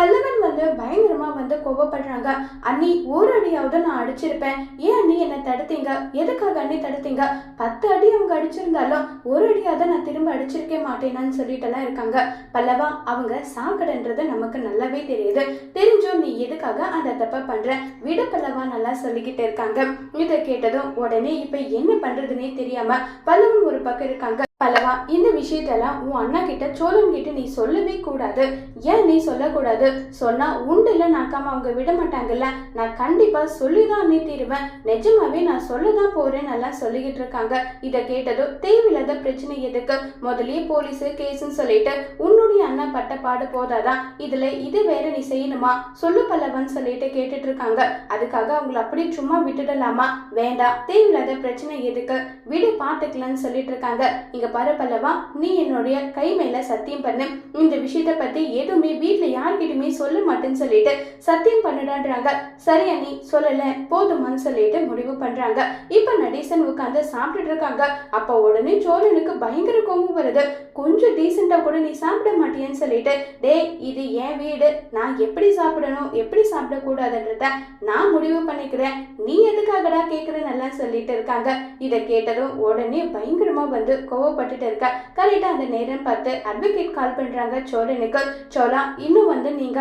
பல்லவன் வந்து பயங்கரமா வந்து கோவப்படுறாங்க அண்ணி ஒரு அடியாவது நான் அடிச்சிருப்பேன். ஏன் அண்ணி என்னை தடுத்தீங்க? எதுக்காக அண்ணி தடுத்தீங்க? பத்து அடி அவங்க அடிச்சிருந்தாலும் ஒரு அடியாவது நான் திரும்ப அடிச்சிருக்க மாட்டேனான்னு சொல்லிட்டுலாம் இருக்காங்க. பல்லவா அவங்க சாக்கடைன்றது நமக்கு நல்லாவே தெரியுது. தெரிஞ்சும் நீ எதுக்காக அந்த தப்பை பண்ற? விட பல்லவா நல்லா சொல்லிக்கிட்டு இருக்காங்க. இதை கேட்டதும் உடனே இப்ப என்ன பண்றதுன்னே தெரியாம பல்லவன் ஒரு பக்கம் இருக்காங்க. பல்லவா இந்த விஷயத்தெல்லாம் உன் அண்ணா கிட்ட சோழன் கிட்ட நீ சொல்லவே கூடாது. ஏன் நீ சொல்லக்கூடாது? சொன்னா உண்டுல நாக்காம அவங்க விட மாட்டாங்கல்ல? நான் கண்டிப்பா சொல்லிதான் நீ தீருவேன். நிஜமாவே நான் சொல்லதான் போறேன் நல்லா சொல்லிக்கிட்டு இருக்காங்க. இதை கேட்டதும் தேவையில்லாத பிரச்சனை எதுக்கு? முதல்லயே போலீஸ் கேஸ்ன்னு சொல்லிட்டு உன்னுடைய அண்ணா பட்ட பாடு போதாதான் இதுல இது வேற நீ செய்யணுமா? சொல்லு பல்லவன் சொல்லிட்டு கேட்டுட்டு இருக்காங்க. அதுக்காக அவங்கள அப்படியே சும்மா விட்டுடலாமா? வேண்டாம் தேவையில்லாத பிரச்சனை எதுக்கு? விடு பாத்துக்கலாம்னு சொல்லிட்டு இருக்காங்க. இங்க பாரு பல்லவா நீ என்னுடைய கை மேல சத்தியம் பண்ணு. இந்த விஷயத்த பத்தி எதுவுமே வீட்டுல யார்கிட்டயுமே சொல்ல மாட்டேன்னு சொல்லிட்டு சத்தியம் பண்ணுடான்றாங்க. சரி அண்ணி சொல்லல போதுமான்னு சொல்லிட்டு முடிவு பண்றாங்க. இப்ப நடேசன் உட்காந்து சாப்பிட்டுட்டு இருக்காங்க. அப்ப உடனே சோழனுக்கு பயங்கர கோபம் வருது. கொஞ்சம் டீசெண்டா கூட நீ சாப்பிட மாட்டியேன்னு சொல்லிட்டு டேய் இது என் வீடு. நான் எப்படி சாப்பிடணும் எப்படி சாப்பிடக்கூடாதுன்றத நான் முடிவு பண்ணிக்கிறேன். நீ எதுக்காகடா கேக்குற? நல்லா சொல்லிட்டு இருக்காங்க. இதை கேட்டதும் உடனே பயங்கரமா வந்து கோவப்பட்டுட்டு இருக்க? கரெக்டாக அந்த நேரம் பார்த்து அட்வொகேட் கால் பண்றாங்க சோழனுக்கு. சோழா இன்னும் வந்து நீங்க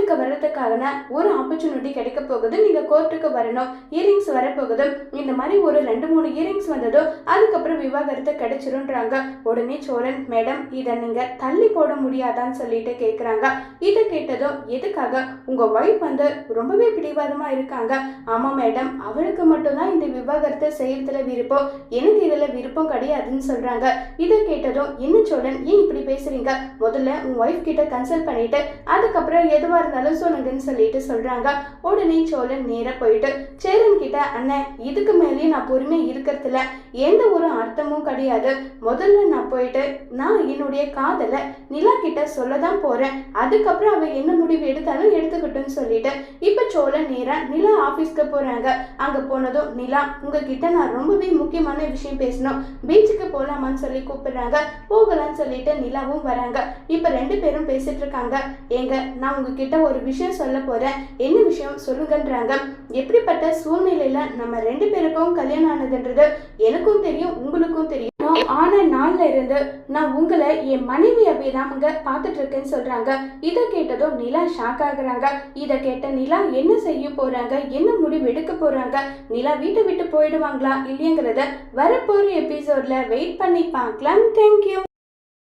கோர்ட்டுக்கு வர்றதுக்கான ஒரு ஆப்பர்ச்சுனிட்டி கிடைக்க போகுது. நீங்க கோர்ட்டுக்கு வரணும். இயரிங்ஸ் வரப்போகுது இந்த மாதிரி ஒரு ரெண்டு மூணு இயரிங்ஸ் வந்ததும் அதுக்கப்புறம் விவாகரத்தை கிடைச்சிருன்றாங்க உடனே சோழன் மேடம் இதை நீங்க தள்ளி போட முடியாதான்னு சொல்லிட்டு கேக்குறாங்க. இதை கேட்டதும் எதுக்காக? உங்க ஒய்ஃப் வந்து ரொம்பவே பிடிவாதமா இருக்காங்க. ஆமா மேடம் அவளுக்கு மட்டும்தான் இந்த விவாகரத்தை செய்யறதுல விருப்பம். எனக்கு இதுல விருப்பம் கிடையாதுன்னு சொல்றாங்க. இதை கேட்டதும் என்ன சோழன் ஏன் இப்படி பேசுறீங்க? முதல்ல உன் ஒய்ஃப் கிட்ட கன்சல்ட் பண்ணிட்டு அதுக்கப்புறம் எதுவா இருந்தாலும் சொல்லுங்கன்னு சொல்லிட்டு சொல்றாங்க. உடனே சோழன் நேரா போயிட்டு சேரன் கிட்ட அண்ணன் இதுக்கு மேலேயும் நான் பொறுமை இருக்கிறதுல எந்த ஒரு அர்த்தமும் கிடையாது. முதல்ல நான் போயிட்டு நான் என்னுடைய காதலை நிலா கிட்ட சொல்லதான் போறேன். அதுக்கப்புறம் அவ என்ன முடிவு எடுத்தாலும் எடுத்துக்கிட்டோன்னு சொல்லிட்டு இப்ப சோழன் நேரா நிலா ஆபீஸ்க்கு போறாங்க. அங்க போனதும் நிலா உங்ககிட்ட நான் ரொம்பவே முக்கியமான விஷயம் பேசணும். பீச்சுக்கு போலாமான்னு சொல்லி கூப்பிடுறாங்க. போகலாம்னு சொல்லிட்டு நிலாவும் வராங்க. இப்ப ரெண்டு பேரும் பேசிட்டு இருக்காங்க. ஏங்க நான் உங்ககிட்ட ஒரு விஷயம் சொல்ல போகிறேன் என்ன விஷயம் சொல்லுங்கன்றாங்க. எப்படிப்பட்ட சூழ்நிலையில் நம்ம ரெண்டு பேருக்கும் கல்யாணம் ஆனதுன்றது எனக்கும் தெரியும் உங்களுக்கும் தெரியும். ஆன நாள்ல இருந்து நான் உங்களை என் மனைவி தான் அங்க பார்த்துட்டு இருக்கேன்னு சொல்றாங்க. இதை கேட்டதும் நிலா ஷாக் ஆகுறாங்க. இதை கேட்ட நிலா என்ன செய்ய போறாங்க? என்ன முடிவு எடுக்க போறாங்க? நிலா வீட்டை விட்டு போயிடுவாங்களா இல்லையங்கிறத வரப்போற எபிசோட்ல வெயிட் பண்ணி பார்க்கலாம். தேங்க்யூ